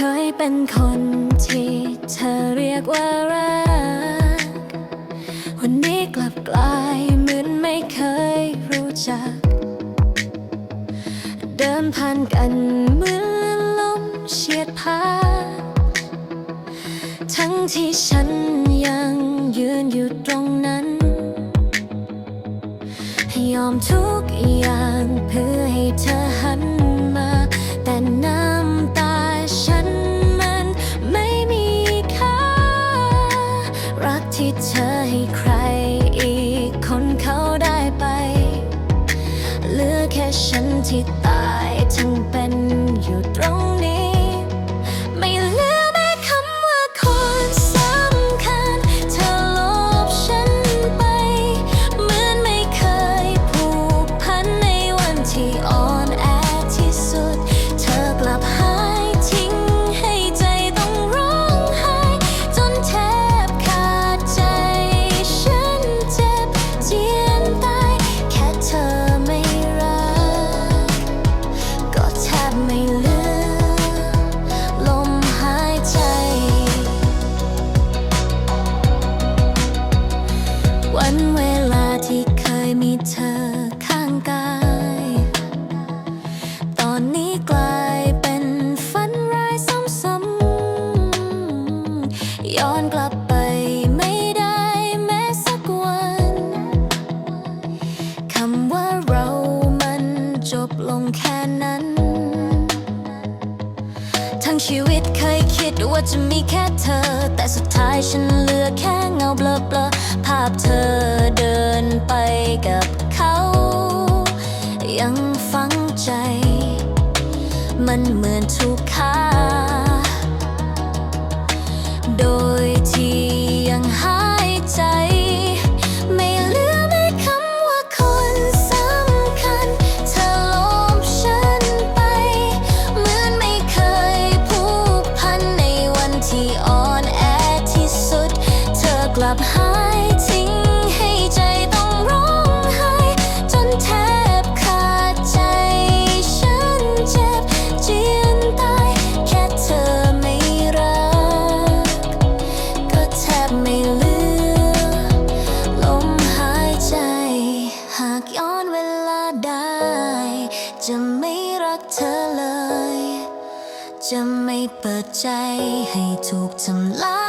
คยเป็นคนที่เธอเรียกว่ารัก วันนี้กลับกลายเหมือนไม่เคยรู้จัก เดินผ่านกันเหมือนลมเฉียดผ่านทั้งที่ฉันยังยืนอยู่ตรงนั้น ยอมทุกอย่างเพื่อให้เธอหัน ที่ตา วันเวลาที่เคยมีเธอข้างกาย ตอนนี้กลายเป็นฝันร้ายซ้ำๆย้อนกลับไปไม่ได้แม้สักวัน คำว่าเรามันจบลงแค่นั้น ชีวิตเคยคิดว่าจะมีแค่เธอ แต่สุดท้ายฉันเหลือแค่เงาเบลอบลอๆภาพเธอเดินไปกับเขา ยังฝังใจ มันเหมือนถูกฆ่า รักเธอเลย จะไม่เปิดใจให้ถูกทำลาย